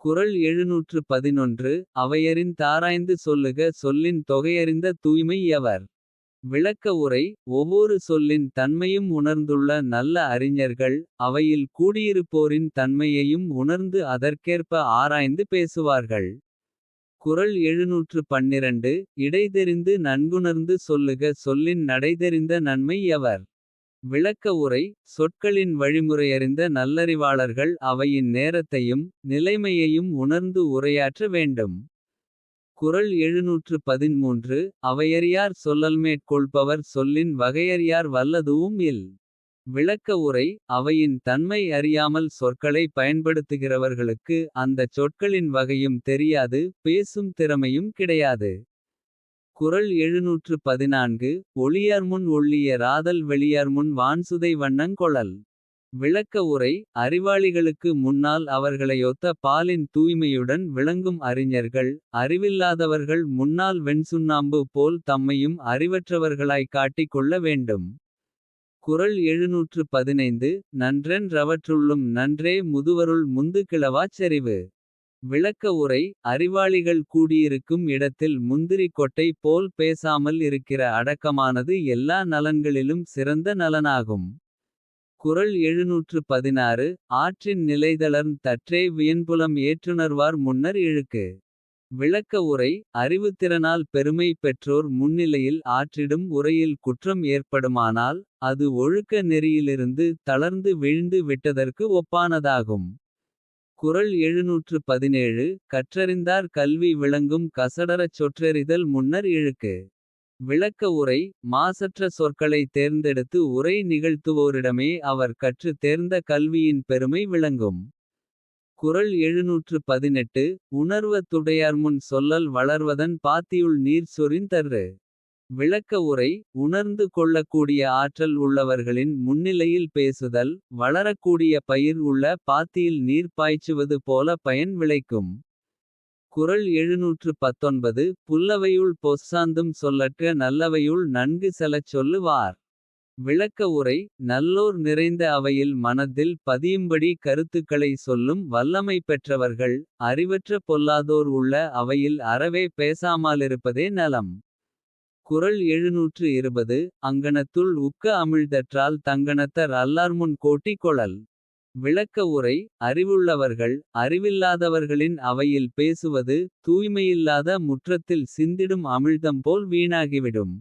குறள் எழுநூற்று பதினொன்று அவையரின் தாராய்ந்து சொல்லுக சொல்லின் தொகையறிந்த தூய்மை எவர். விளக்க உரை ஒவ்வொரு சொல்லின் தன்மையும் உணர்ந்துள்ள நல்ல அறிஞர்கள். அவையில் கூடியிருப்போரின் தன்மையையும் உணர்ந்து அதற்கேற்ப ஆராய்ந்து பேசுவார்கள். குறள் எழுநூற்று பன்னிரண்டு இடைதெரிந்து நன்குணர்ந்து சொல்லுக சொல்லின் நடைதெரிந்த நன்மை எவர். விளக்க உரை சொற்களின் வழிமுறையறிந்த நல்லறிவாளர்கள். அவையின் நேரத்தையும் நிலைமையையும் உணர்ந்து உரையாற்ற வேண்டும். குறள் எழுநூற்று பதின்மூன்று அவையறியார் சொல்லல்மேற் கொள்பவர் சொல்லின் வகையறியார் வல்லதுவும் இல். விளக்க உரை அவையின் தன்மை அறியாமல் சொற்களை பயன்படுத்துகிறவர்களுக்கு. அந்தச் சொற்களின் வகையும் தெரியாது பேசும் திறமையும் கிடையாது. குறள் எழுநூற்று பதினான்கு ஒளியார்முன் ஒள்ளிய ராதல் வெளியார்முன் வான்சுதை வண்ணங் கொளல். விளக்க உரை அறிவாளிகளுக்கு முன்னால் அவர்களையொத்த பாலின் தூய்மையுடன் விளங்கும் அறிஞர்கள். அறிவில்லாதவர்கள் முன்னால் வெண்சுண்ணாம்பு போல் தம்மையும் அறிவற்றவர்களாய்க் காட்டிக் கொள்ள வேண்டும். குறள் எழுநூற்று பதினைந்து நன்றென் ரவற்றுள்ளும் நன்றே முதுவருள் முந்து கிளவாச் செறிவு. விளக்க உரை அறிவாளிகள் கூடியிருக்கும் இடத்தில் முந்திரிக் கொட்டை போல் பேசாமல் இருக்கிற அடக்கமானது எல்லா நலன்களிலும் சிறந்த நலனாகும். குறள் எழுநூற்று பதினாறு ஆற்றின் நிலைதளர்ந் தற்றே வியன்புலம் ஏற்றுணர்வார் முன்னர் இழுக்கு. விளக்க உரை அறிவுத்திறனால் பெருமை பெற்றோர் முன்னிலையில் ஆற்றிடும் உரையில் குற்றம் ஏற்படுமானால். அது ஒழுக்க நெறியிலிருந்து தளர்ந்து வீழ்ந்து விட்டதற்கு ஒப்பானதாகும். குறள் எழுநூற்று பதினேழு கற்றறிந்தார் கல்வி விளங்கும் கசடரச் சொற்றெறிதல் முன்னர் இழுக்கு. விளக்க உரை மாசற்ற சொற்களை தேர்ந்தெடுத்து உரை நிகழ்த்துவோரிடமே அவர் கற்று தேர்ந்த கல்வியின் பெருமை விளங்கும். குறள் எழுநூற்று பதினெட்டு உணர்வ துடையார்முன் சொல்லல் வளர்வதன் பாத்தியுள் நீர் சொரின் தர்று. விளக்க உரை உணர்ந்து கொள்ளக்கூடிய ஆற்றல் உள்ளவர்களின் முன்னிலையில் பேசுதல். வளரக்கூடிய பயிர் உள்ள பாத்தியில் நீர் பாய்ச்சுவது போல பயன் விளைக்கும். குறள் எழுநூற்று பத்தொன்பது புல்லவையுள் பொச்சாந்தும் சொல்லற்க நல்லவையுள் நன்கு செலச் சொல்லுவார் விளக்க உரை நல்லோர் நிறைந்த அவையில் மனத்தில் பதியும்படி கருத்துக்களை சொல்லும் வல்லமை பெற்றவர்கள். அறிவற்ற பொல்லாதோர் உள்ள அவையில் அறவே பேசாமாலிருப்பதே நலம். குறள் எழுநூற்று இருபது அங்கணத்துள் உக்க அமிழ்தற்றால் தங்கணத்தர் அல்லார்முன் கோட்டி கொளல். விளக்க உரை அறிவுள்ளவர்கள் அறிவில்லாதவர்களின் அவையில் பேசுவது. தூய்மையில்லாத முற்றத்தில் சிந்திடும் அமிழ்தம் போல் வீணாகிவிடும்.